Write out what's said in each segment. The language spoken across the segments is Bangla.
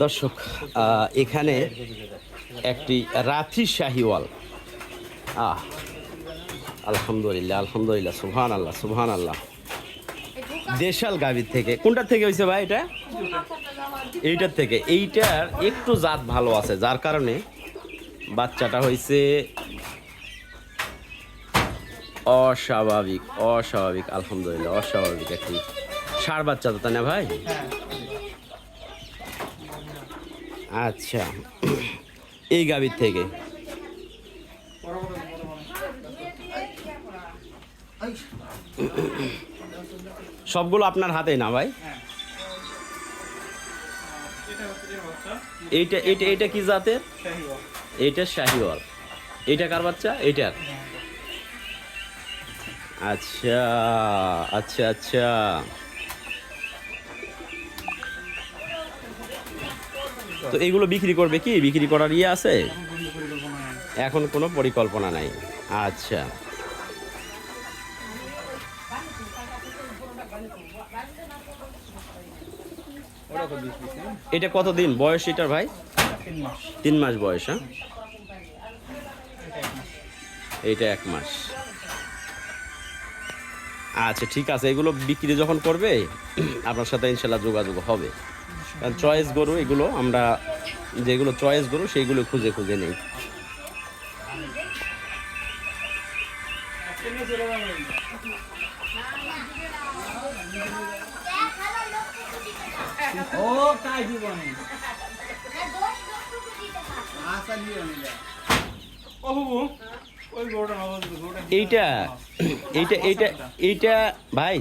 দর্শক এখানে একটি রাথি শাহিওয়াল। আহ, আলহামদুলিল্লাহ আলহামদুলিল্লাহ সুবহান আল্লাহ সুবহান আল্লাহ দেশাল গাভীর থেকে। কোনটার থেকে হয়েছে ভাই এটা? এইটার থেকে। এইটার একটু জাত ভালো আছে, যার কারণে বাচ্চাটা হয়েছে অস্বাভাবিক অস্বাভাবিক, আলহামদুলিল্লাহ, অস্বাভাবিক একটি সার বাচ্চা তো, তাই না ভাই? আচ্ছা। এই গাভীর থেকে। সবগুলো আপনার হাতে না ভাই? এইটা এইটা এইটা কি জাতের? এইটা শাহিওয়াল। এইটা কার বাচ্চা? এইটার। আচ্ছা আচ্ছা আচ্ছা। তো এইগুলো বিক্রি করবে কি? বিক্রি করার ইয়ে আছে? এখন কোনো পরিকল্পনা নাই। আচ্ছা। এটা কতদিন? বয়স এটার ভাই? তিন মাস। বয়স হ্যাঁ? এইটা এক মাস। আচ্ছা ঠিক আছে। এগুলো বিক্রি যখন করবে আপনার সাথে ইনশাল্লাহ যোগাযোগ হবে। চয়েস গরু এগুলো আমরা যেগুলো চয়েস গরু সেইগুলো খুঁজে খুঁজে নেই। ও তাই দিব নি আসা দিও নি ও বাবু ওই গরুটা নজর দিও গরুটা এইটা এইটা এইটা এইটা ভাই।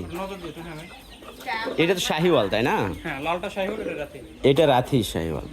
এটা তো শাহিওয়াল তাই না? হ্যাঁ লালটা এটা রাতে। এটা রাথি শাহিওয়াল।